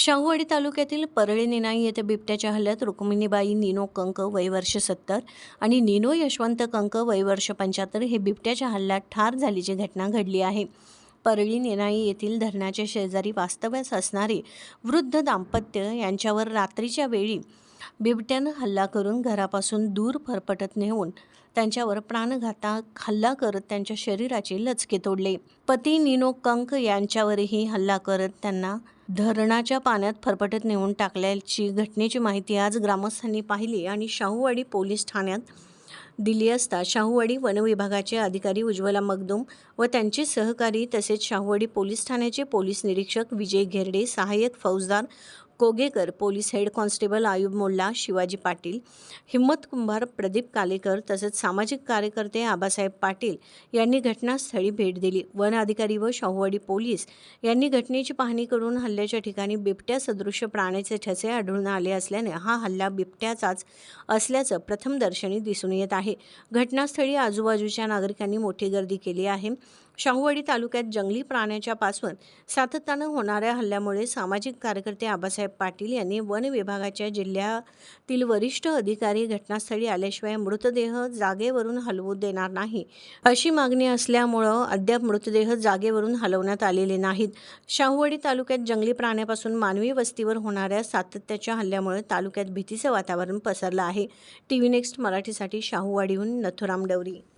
शाहूवाडी तालुक्यातील परळी निनाई येथे बिबट्याच्या हल्ल्यात रुक्मिणीबाई निनो कंक वयवर्ष सत्तर आणि निनो यशवंत कंक वयवर्ष पंच्याहत्तर हे बिबट्याच्या हल्ल्यात ठार झाल्याची घटना घडली आहे. परळी निनाई येथील धरणाच्या शेजारी वास्तव्यास असणारे वृद्ध दाम्पत्य यांच्यावर रात्रीच्या वेळी बिबट्यानं हल्ला करून घरापासून दूर फरफटत नेऊन त्यांच्यावर प्राणघातक हल्ला करत त्यांच्या शरीराचे लचके तोडले. पती निनो कंक यांच्यावरही हल्ला करत त्यांना धरणाच्या पाण्यात फरफटत नेऊन टाकल्याची घटनेची माहिती आज ग्रामस्थांनी पाहिली आणि शाहूवाडी पोलीस ठाण्यात दिली असता शाहूवाडी वनविभागाचे अधिकारी उज्ज्वला मगदुम व त्यांचे सहकारी तसेच शाहूवाडी पोलीस ठाण्याचे पोलीस निरीक्षक विजय घेरडे सहाय्यक फौजदार Kogekar police head constable Ayub Molla Shivaji Patil Himmat Kumbhar Pradeep Kalekar तसेच सामाजिक कार्यकर्ते आबासाहेब पाटील यांनी घटनास्थळी भेट दिली. वन अधिकारी व शाहूवाडी पोलीस यांनी घटनेची पाहणी करून हल्ल्याच्या ठिकाणी बिबट्या सदृश्य प्राण्याचे ठसे आढळून आले असल्याने हा हल्ला बिबट्याचाच असल्याचं प्रथमदर्शनी दिसून येत आहे. घटनास्थळी आजूबाजूच्या नागरिकांनी मोठी गर्दी केली आहे. शाहूवाडी तालुक्यात जंगली प्राण्याच्या पासून सातत्यानं होणाऱ्या हल्ल्यामुळे सामाजिक कार्यकर्ते आबासाहेब पाटील यांनी वन विभागाच्या जिल्ह्यातील वरिष्ठ अधिकारी घटनास्थळी आल्याशिवाय मृतदेह जागेवरून हलवू देणार नाही. अशी मागणी असल्यामुळं अद्याप मृतदेह जागेवरून हलवण्यात आलेले नाहीत. शाहूवाडी तालुक्यात जंगली प्राण्यापासून मानवी वस्तीवर होणाऱ्या सातत्याच्या हल्ल्यामुळे तालुक्यात भीतीचं वातावरण पसरलं आहे. टी व्ही नेक्स्ट मराठीसाठी शाहूवाडीहून नथुराम डवरी.